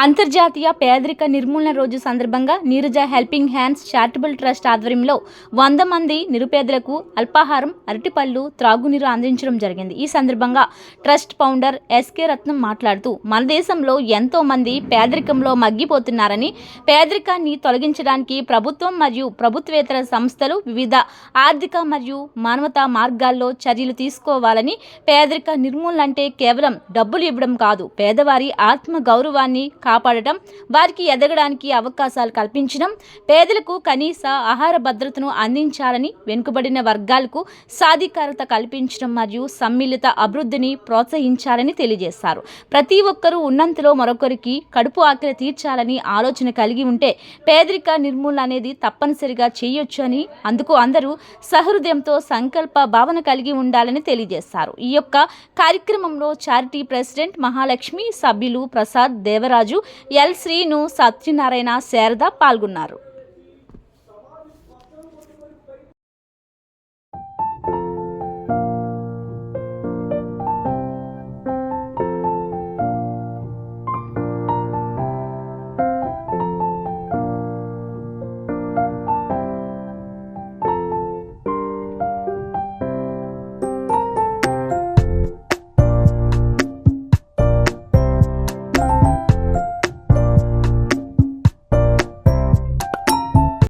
అంతర్జాతీయ పేదరిక నిర్మూలన రోజు సందర్భంగా Neeraja helping hands charitable trust ఆధ్వర్యంలో వంద మంది నిరుపేదలకు అల్పాహారం అరటిపళ్ళు త్రాగునీరు అందించడం జరిగింది. ఈ సందర్భంగా ట్రస్ట్ ఫౌండర్ ఎస్కే రత్నం మాట్లాడుతూ మన దేశంలో ఎంతో మంది పేదరికంలో మగ్గిపోతున్నారని పేదరికాన్ని తొలగించడానికి ప్రభుత్వం మరియు ప్రభుత్వేతర సంస్థలు వివిధ ఆర్థిక మరియు మానవతా మార్గాల్లో చర్యలు తీసుకోవాలని పేదరిక నిర్మూలన అంటే కేవలం డబ్బులు ఇవ్వడం కాదు పేదవారి ఆత్మ గౌరవాన్ని కాపాడటం వారికి ఎదగడానికి అవకాశాలు కల్పించడం పేదలకు కనీస ఆహార భద్రతను అందించాలని వెనుకబడిన వర్గాలకు సాధికారత కల్పించడం మరియు సమ్మిళిత అభివృద్ధిని ప్రోత్సహించాలని తెలియజేశారు. ప్రతి ఒక్కరూ ఉన్నంతలో మరొకరికి కడుపు ఆకలి తీర్చాలని ఆలోచన కలిగి ఉంటే పేదరిక నిర్మూలన అనేది తప్పనిసరిగా చేయొచ్చు అని అందుకు అందరూ సహృదయంతో సంకల్ప భావన కలిగి ఉండాలని తెలియజేశారు. ఈ యొక్క కార్యక్రమంలో చారిటీ ప్రెసిడెంట్ మహాలక్ష్మి సభ్యులు ప్రసాద్ దేవరాజు ఎల్ శ్రీను సత్యనారాయణ శారద పాల్గొన్నారు.